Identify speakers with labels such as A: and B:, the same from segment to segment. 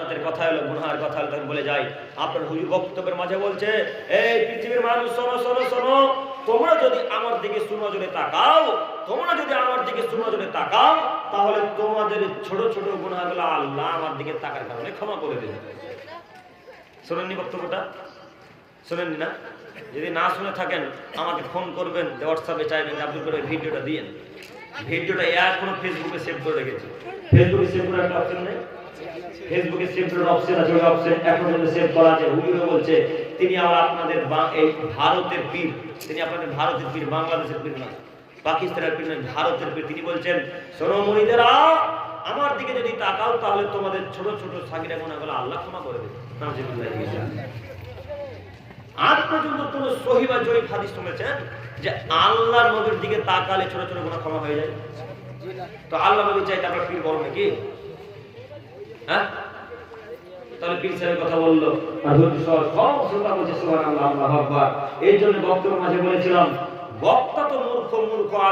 A: আপনাদের কথা হলো গুনহার কথা তখন বলে যাই। আপনার হুজুর বক্তব্যের মাঝে বলছে, এই পৃথিবীর মানুষ, শোনো শোনো শোনো, তোমরা যদি আমার দিকে সুনজরে তাকাও, তোমরা যদি আমার দিকে সুনজরে তাকাও, তাহলে তোমাদের ছোট ছোট গুনাহগুলো আল্লাহ আমার দিকে তাকার কারণে ক্ষমা করে দেবে। শোনেননি বক্তব্যটা? শোনেননি না? যদি না শুনে থাকেন, আমাকে ফোন করবেন হোয়াটসঅ্যাপে চাইবেন আব্দুল করে ভিডিওটা দিয়েন। ভিডিওটা এখনও ফেসবুকে সেভ করে রেখেছি। ফেসবুকে সেভ করে একটা অপশন নেই? ফেসবুকে সেভ করার অপশন আছে, ওই অপশন এখন সেভ করা আছে। হুজুরে বলছে, তিনি আবার আপনাদের এই ভারতের পীর। তিনি আপনাদের ভারতের পীর, বাংলাদেশের পীর না পাকিস্তানের পীর নয়, ভারতের পীর। তিনি বলছেন, শোনো মুনিদেরা, আমার দিকে যদি তাকাও, তাহলে তোমাদের ছোট ছোট সাকিরা গুণাগুলো আল্লাহ ক্ষমা করে দেবে। আজ পর্যন্ত কোন সহি বা জয়ীফ হাদিস শুনেছেন যে আল্লাহর নবীর দিকে তাকালে ছোট ছোট গুণা ক্ষমা হয়ে যায়? তো আল্লাহ নবী চাইতে আমরা পীর বড় নাকি? হ্যাঁ?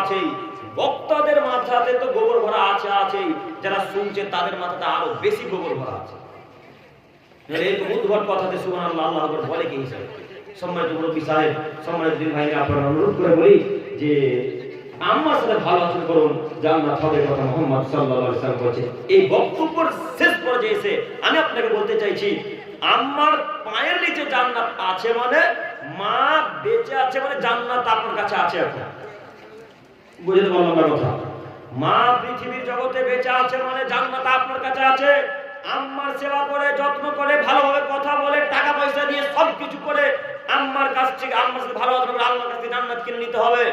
A: আছেই। বক্তাদের মাথাতে তো গোবর ভরা আছে, আছেই। যারা শুনছে, তাদের মাথাতে আরও বেশি গোবর ভরা আছে। এই উদ্ভট কথাতে সুবহানাল্লাহ, আল্লাহু আকবার বলে কি হিসাবে? সম্মানিত মুরব্বী সাহেব, সম্মানিত ভাইরা, আপনারা অনুরোধ করে বলি যে আমার সাথে ভালো আচরণ করুন জান্নাত হবে কথা মোহাম্মদ সাল্লাল্লাহু আলাইহি সাল্লাম এই বক্তব্যের শেষ পর্যায়ে এসে আমি আপনাকে বলতে চাইছি আমার পায়ের নিচে জান্নাত আছে মানে মা বেঁচে আছে মানে জান্নাত আপনার কাছে আছে এখন। বুঝতে পারলাম না কথা? মা পৃথিবীর জগতে বেঁচে আছে মানে জান্নাত আপনার কাছে আছে। আম্মার সেবা করে, যত্ন করে, ভালোভাবে কথা বলে, টাকা পয়সা দিয়ে সব কিছু করে, আম্মার কাছ থেকে, আম্মার সাথে ভালো আচরণ করে, আল্লাহর জান্নাত কিনে নিতে হবে।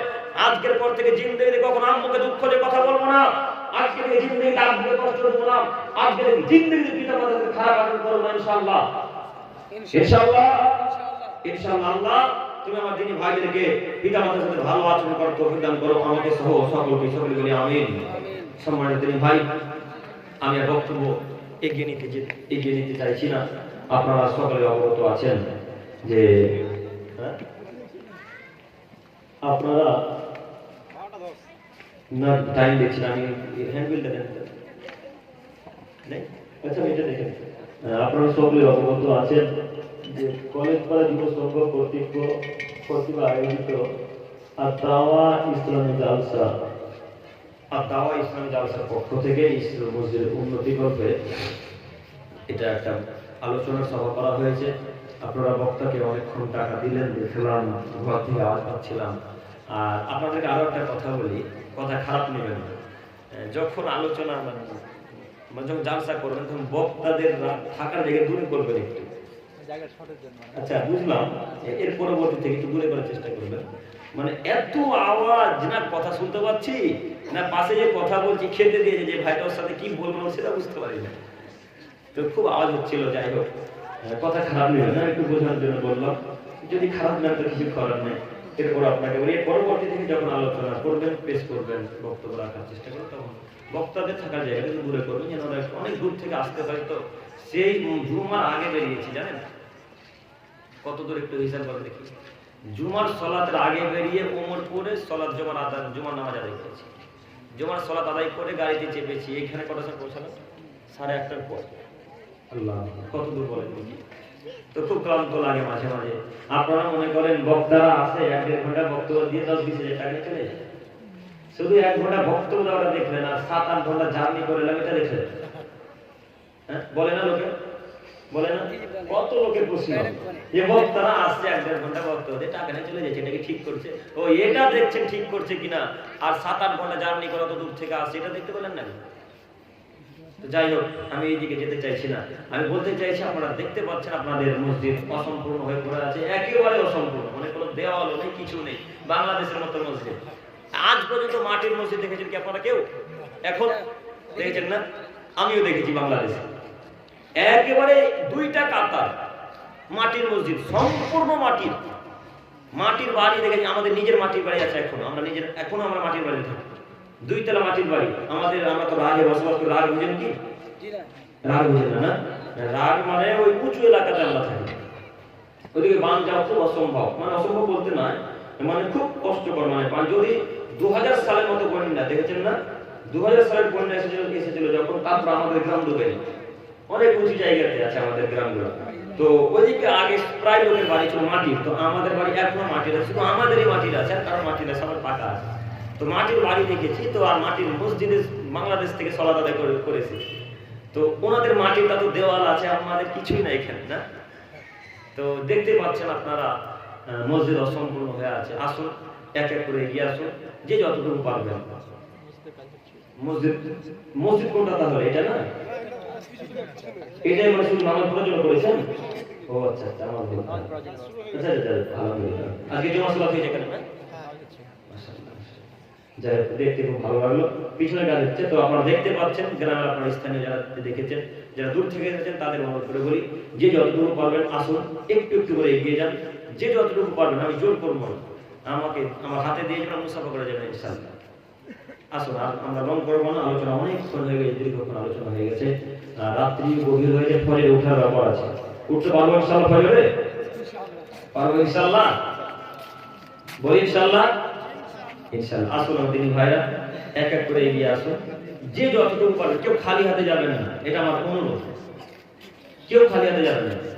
A: আজকের পর থেকে জিন্দগিতে কখনো আম্মুকে দুঃখ দিয়ে কথা বলব না। আজকে থেকে জিন্দগিতে আব্বুকে কষ্ট দেবো না। আজকে থেকে জিন্দগিতে পিতা সাথে খারাপ আচরণ করব না ইনশাআল্লাহ। ইনশাআল্লাহ। ইনশাআল্লাহ। আল্লাহ তুমি আমার দিনী ভাইদেরকে পিতা মাতার সাথে ভালো আচরণ করার তৌফিক দান করো আমাকে সহ সকলকে সকলে বলি আমিন। সম্মানিত দিনী ভাই আমি আর বক্তব্য এগিয়ে নিতে এগিয়ে নিতে চাইছি না। আপনারা সকলে অবগত আছেন যে হ্যাঁ? আপনারা না টাইম দেখছি আমি হ্যান্ডবিলটা দেন নেই? আচ্ছা এটা দেখেন আপনারা সকলে অবগত আছেন যে কলেজ পাড়া ইসলামী জালসা ইসলামী জালসার পক্ষ থেকে ইসলাম মসজিদের উন্নতি করবে এটা একটা আলোচনা সভা করা হয়েছে। আপনারা বক্তাকে অনেকক্ষণ টাকা দিলেন, দেখলাম ঘর থেকে আওয়াজ পাচ্ছিলাম আর আপনাদেরকে আরও একটা কথা বলি কথা খারাপ নেবেন না। যখন আলোচনা মানে মানে যখন জালসা করবেন তখন বক্তাদের থাকার জায়গায় দূরে করবেন একটু। আচ্ছা বুঝলাম। এর পরবর্তীতে একটু দূরে করার চেষ্টা করবেন। মানে এত আওয়াজ না কথা শুনতে পাচ্ছি না পাশে যে কথা বলছি খেতে দিয়েছে যে ভাইটার সাথে কি বলব সেটা বুঝতে পারি না। তো খুব আওয়াজ হচ্ছিল যাই হোক। কথা খারাপ নেই না একটু বোঝানোর জন্য বললাম। যদি খারাপ না তো কিছু করার নেই। এরপর আপনাকে বলি, পরবর্তী থেকে যখন আলোচনা করবেন, পেশ করবেন, বক্তব্য রাখার চেষ্টা করবেন, তখন বক্তাদের থাকার জায়গাটা দূরে করবেন, যেন অনেক দূর থেকে আসতে পারে। তো সেই জুমার আগে বেরিয়েছি, জানেন? কত দূর একটু হিসাব করে দেখি। জুমার সলাতের আগে বেরিয়ে ওমর করে সলাৎ জমার আদায় জুমার নামাজ আদায় করেছি। জুমার সলাৎ আদায় করে গাড়িতে চেপেছি। এখানে কটা সময় পৌঁছালাম সাড়ে একটার পর। আল্লাহ, কত দূর বলেন। তো খুব ক্লান্ত লাগে মাঝে মাঝে। আপনারা মনে করেন বক্তারা আসে এক দেড় ঘণ্টা বক্তব্য দিয়ে দশ বিশ হাজার টাকা চলে যায়। শুধু এক ঘণ্টা বক্তব্য দেওয়াটা দেখলেন আর সাত আট ঘণ্টা জার্নি করে এলাম, এটা দেখলেন হ্যাঁ? বলে না লোকে? বলে না? কত লোকের প্রশ্ন যে বক্তারা আসছে, এক দেড় ঘণ্টা বক্তব্য দিয়ে টাকা চলে যাচ্ছে, এটা কি ঠিক করছে? ও, এটা দেখছেন ঠিক করছে কিনা? আর সাত আট ঘণ্টা জার্নি করা তো দূর থেকে আসছে, এটা দেখতে পেলেন না যাই হোক, আমি এই দিকে যেতে চাইছি না। আমি বলতে চাইছি, আপনারা দেখতে পাচ্ছেন আপনাদের মসজিদ অসম্পূর্ণ হয়ে পড়ে আছে, একেবারে অসম্পূর্ণ। মানে কোনো দেওয়ালও নেই, কিছু নেই, বাংলাদেশের মতো মসজিদ। আজ পর্যন্ত মাটির মসজিদ দেখেছেন কি আপনারা কেউ? এখন দেখেছেন না? আমিও দেখেছি বাংলাদেশে। একেবারে দুইটা কাতার, মাটির মসজিদ, সম্পূর্ণ মাটির। মাটির বাড়ি দেখেছি, আমাদের নিজের মাটির বাড়ি আছে এখনও, আমরা নিজের, এখনও আমরা মাটির বাড়ি থাকি। দুইতলা মাটির বাড়ি। আমাদের, আমরা তো রাগে বসবাস করি রাগ বুঝেন কি? রাগ বুঝেন না না? রাগ মানে ওই উঁচু এলাকাতে আমরা থাকি। ওইদিকে বান যাওয়া খুব অসম্ভব। মানে অসম্ভব বলতে নয় মানে খুব কষ্টকর। মানে যদি দু হাজার সালের মতো বন্যা, দেখেছেন না? দু হাজার সালের বন্যা এসেছিল এসেছিল যখন তারপর আমাদের গ্রাম ডুবে। অনেক উঁচু জায়গাতে আছে আমাদের গ্রামগুলো। তো ওইদিকে আগে প্রায় লোকের বাড়ি ছিল মাটির। তো আমাদের বাড়ি এখনও মাটির আছে। শুধু আমাদেরই মাটির আছে, আর কারণ মাটির আছে আমার পাকা আছে। তো মাটির বাড়ি দেখেছি, তো আর মাটির মসজিদে বাংলাদেশ থেকে সলাদ আদায় করে করেছি। তো ওনাদের মাটিরটা তো দেওয়াল আছে, আমাদের কিছুই নাই এখানে, না? তো দেখতে পাচ্ছেন আপনারা মসজিদ অসম্পূর্ণ হয়ে আছে। আসুন, এক এক করে এগিয়ে আসুন, যে যতটুকু পারবেন মসজিদ মসজিদ কোনটা তাহলে? এটা না? এটাই মানে শুধু নামাজ করেছেন? ও আচ্ছা আচ্ছা আমার আচ্ছা আচ্ছা আজকে জমা সলাত হয়েছে এখানে, না। যাই হোক, দেখতে খুব ভালো লাগল। পিছনে গাছ হচ্ছে তো আপনারা দেখতে পাচ্ছেন গ্রামের আপনার স্থানীয় যারা দেখেছেন যারা দূর থেকে এসেছেন তাদের অনুরোধ করে বলি যে যতটুকু পারবেন আসুন একটু একটু করে এগিয়ে যান। যে যতটুকু পারবেন আমি জোর করব না। আমাকে আমার হাতে দিয়ে যাবেন মুসাফা করা যাবে ইনশাআল্লাহ। আসুন আর আমরা লং করব না আলোচনা অনেকক্ষণ হয়ে গেছে দীর্ঘক্ষণ আলোচনা হয়ে গেছে। রাত্রি গভীর হয়ে গেছে ফজরে ওঠার ব্যাপার আছে। উঠতে পারব ইনশাল্লাহ ফজরে? পারব ইনশাল্লাহ বলি ইনশাল্লাহ ইনশাল্লাহ আসুন আমার ভাইরা, এক এক করে এগিয়ে আসুন। যে যতটুকু পারবে, কেউ খালি হাতে যাবে না, এটা আমার অনুরোধ। কেউ খালি হাতে যাবে না।